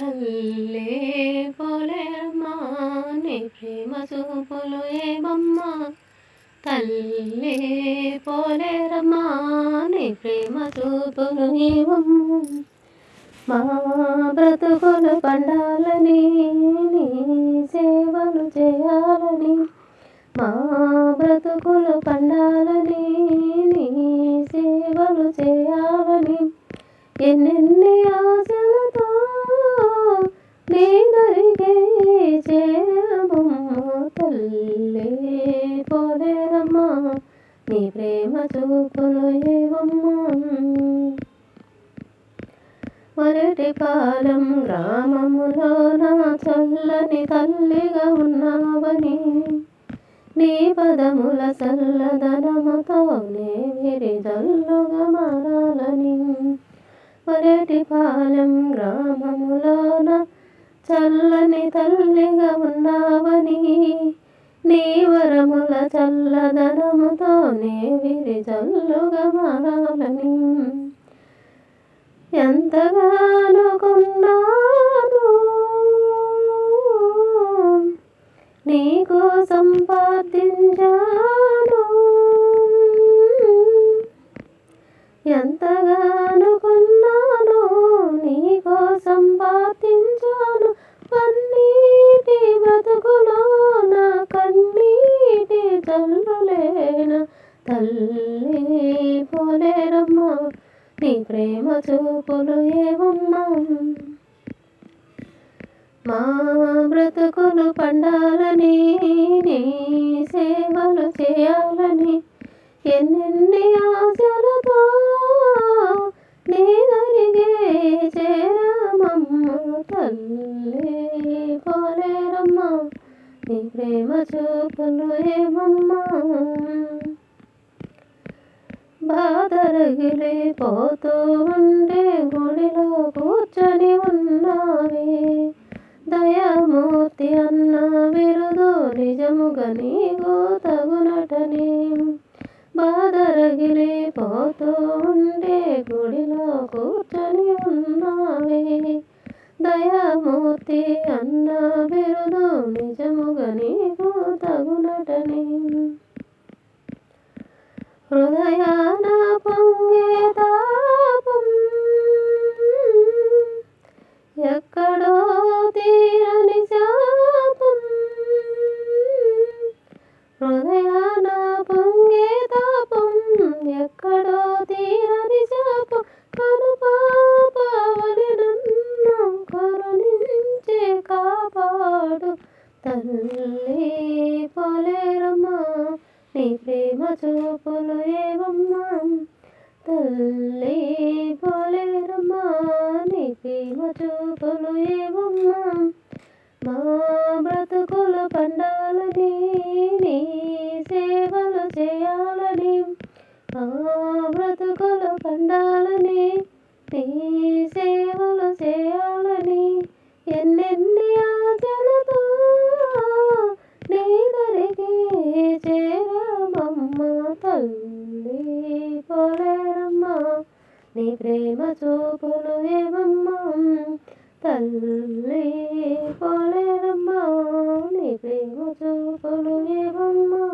తల్లే పోలేరమ్మా నీ ప్రేమ చూపులు ఏమమ్మా? తల్లే పోలేరమ్మా నీ ప్రేమ చూపులు ఏమమ్మా? మా బ్రతుకులు పండాలని నీ సేవలు చేయాలని మా బ్రతుకులు పండాలని నీ సేవలు చేయాలని ఎన్నెన్ని ఆశలతో పోలేరమ్మా నీ ప్రేమ చూపులు ఏవమ్మా. మొరటి పాలెం గ్రామములో నా చల్లని తల్లిగా ఉన్నావని నీ పదముల చల్లదనముతో నే విరిజల్లుగా మారాలని. మొరటి పాలెం గ్రామములోన చల్లని తల్లిగా ఉన్నావని నీ వరముల చల్లదనముతో నే విరిజల్లుగా మారాలని. ఎంతగానో కొన్నాను. నీ కోసం ఎంతగానో తల్లులేన తల్లి పోలేరమ్మా నీ ప్రేమ చూపులు ఏమమ్మా? మా బ్రతుకులు పండాలని నీ సేవలు చేయాలని ఎన్నెన్ని ఆశలు నీ ప్రేమ చూపులు ఏమమ్మా? బాధరగిలే పోతూ ఉండే గుడిలో కూర్చొని ఉన్నావే. దయామూర్తి అన్న విరుదు నిజముగా నీకు తగునటని. బాధరగిలి పోతూ ఉండే గుడిలో కూర్చొని ఉన్నావే. దయామూర్తి అన్న ఎక్కడో తీరని శాపం కను పాపవలి నన్ను కరుణించే కాపాడు. తల్లి పోలేరమ్మా నీ ప్రేమ చూపులు ఏవమ్మా? తల్లి పోలేరమ్మా నీ ప్రేమ చూపులు ఏవమ్మా? మా బ్రతుకులు పండాలని నీ సేవలు చేయాలని ఎన్నెన్ని ఆశలతో నీ దరికి చేరమమ్మ తల్లి పోలేరమ్మా నీ ప్రేమ చూపులు ఏమమ్మా? తల్లి పోలేరమ్మా నీ ప్రేమ చూపులు ఏమమ్మా?